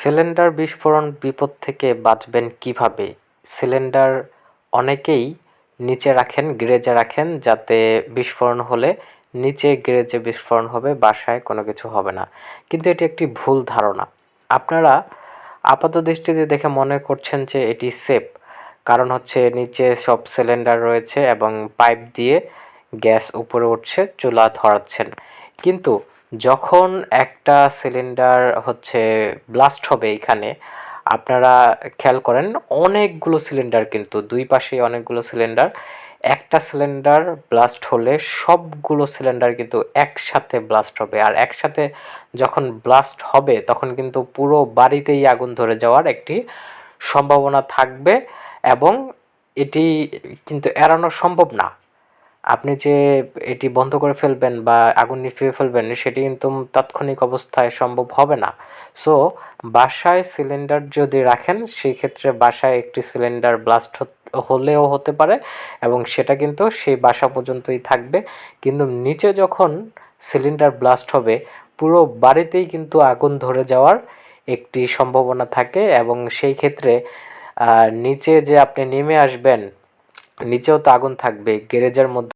Cylinder বিস্ফোরণ বিপদ থেকে বাঁচবেন কীভাবে? সিলিন্ডার অনেকেই নিচে রাখেন গ্যারেজে রাখেন যাতে বিস্ফোরণ হলে নিচে গ্যারেজে বিস্ফোরণ হবে, বাসায় কোনো কিছু হবে না। কিন্তু এটি একটি ভুল ধারণা। আপনারা আপাত দৃষ্টিতে দেখে মনে করছেন যে এটি সেফ। কারণ হচ্ছে নিচে সব সিলিন্ডার রয়েছে এবং পাইপ দিয়ে গ্যাস উপরে উঠছে, চুলা ধরাচ্ছেন। কিন্তু যখন একটা সিলিন্ডার হচ্ছে ব্লাস্ট হবে এখানে, আপনারা খেয়াল করেন অনেকগুলো সিলিন্ডার কিন্তু, দুই পাশে অনেকগুলো সিলিন্ডার একটা সিলিন্ডার ব্লাস্ট হলে সবগুলো সিলিন্ডার কিন্তু একসাথে ব্লাস্ট হবে। আর একসাথে যখন ব্লাস্ট হবে, তখন কিন্তু পুরো বাড়িতেই আগুন ধরে যাওয়ার একটি সম্ভাবনা থাকবে এবং এটি কিন্তু এড়ানো সম্ভব না। আপনি যে এটি বন্ধ করে ফেলবেন বা আগুন নিভিয়ে ফেলবেন, সেটি কিন্তু তাৎক্ষণিক অবস্থায় সম্ভব হবে না। সো বাসায় সিলিন্ডার যদি রাখেন, সেই ক্ষেত্রে বাসায় একটি সিলিন্ডার ব্লাস্ট হলেও হতে পারে এবং সেটা কিন্তু সেই বাসা পর্যন্তই থাকবে। কিন্তু নিচে যখন সিলিন্ডার ব্লাস্ট হবে, পুরো বাড়িতেই কিন্তু আগুন ধরে যাওয়ার একটি সম্ভাবনা থাকে এবং সেই ক্ষেত্রে নিচে যে আপনি নেমে আসবেন, নিচেও তো আগুন থাকবে, গ্যারেজের মধ্যে